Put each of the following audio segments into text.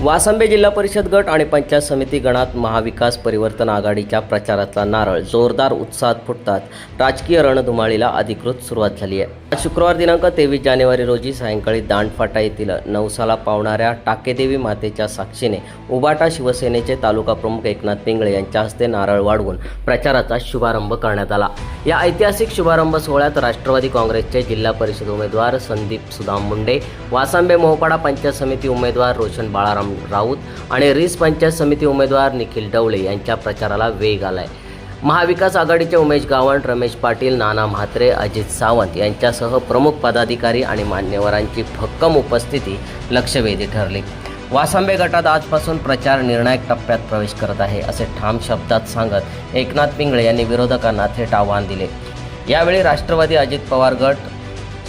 वासंबे जिल्हा परिषद गट आणि पंचायत समिती गणात महाविकास परिवर्तन आघाडीच्या प्रचारातला नारळ जोरदार उत्साहात फुटतात. राजकीय रणधुमाळीला अधिकृत सुरुवात झाली आहे. आज शुक्रवार दिनांक तेवीस जानेवारी रोजी सायंकाळी दांडफाटा येथील नवसाला पावणाऱ्या टाकेदेवी मातेच्या साक्षीने उबाटा शिवसेनेचे तालुका प्रमुख एकनाथ पिंगळे यांच्या हस्ते नारळ वाढवून प्रचाराचा शुभारंभ करण्यात आला. या ऐतिहासिक शुभारंभ सोहळ्यात राष्ट्रवादी काँग्रेसचे जिल्हा परिषद उमेदवार संदीप सुदाम मुंडे वासांबे मोहपाडा पंचायत समिती उमेदवार रोशन बाळाराम राऊत आणि रिस पंचायत समिती उमेदवार निखिल डवळे यांच्या प्रचाराला वेग आलाय. महाविकास आघाडीचे उमेश गावंड रमेश पाटील नाना म्हात्रे अजित सावंत यांच्यासह प्रमुख पदाधिकारी आणि मान्यवरांची भक्कम उपस्थिती लक्षवेधी ठरली. वासांबे गटात आजपासून प्रचार निर्णायक टप्प्यात प्रवेश करत आहे असे ठाम शब्दात सांगत एकनाथ पिंगळे यांनी विरोधकांना थेट आव्हान दिले. यावेळी राष्ट्रवादी अजित पवार गट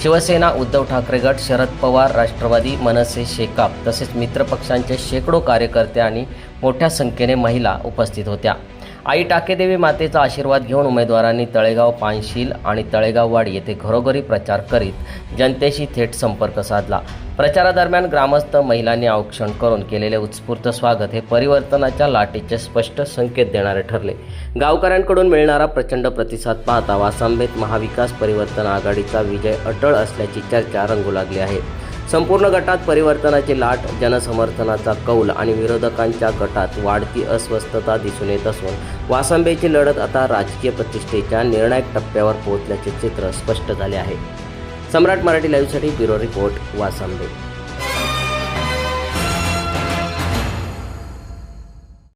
शिवसेना उद्धव ठाकरे गट शरद पवार राष्ट्रवादी मनसे शेकाप तसेच मित्रपक्षांचे शेकडो कार्यकर्ते आणि मोठ्या संख्येने महिला उपस्थित होत्या. आई टाकेदेवी मातेचा आशीर्वाद घेऊन उमेदवारांनी तळेगाव पानशील आणि तळेगाववाडी येथे घरोघरी प्रचार करीत जनतेशी थेट संपर्क साधला. प्रचारादरम्यान ग्रामस्थ महिलांनी औक्षण करून केलेले उत्स्फूर्त स्वागत हे परिवर्तनाच्या लाटेचे स्पष्ट संकेत देणारे ठरले. गावकऱ्यांकडून मिळणारा प्रचंड प्रतिसाद पाहता वासांबेत महाविकास परिवर्तन आघाडीचा विजय अटळ असल्याची चर्चा रंगू लागली आहे. संपूर्ण गटात परिवर्तनाची लाट जनसमर्थनाचा कौल आणि विरोधकांच्या गटात वाढती अस्वस्थता दिसून येत असून वासंबेची लढत आता राजकीय प्रतिष्ठेच्या निर्णायक टप्प्यावर पोहोचल्याचे चित्र स्पष्ट झाले आहे. सम्राट मराठी लाईव्हसाठी ब्युरो रिपोर्ट वासंबे.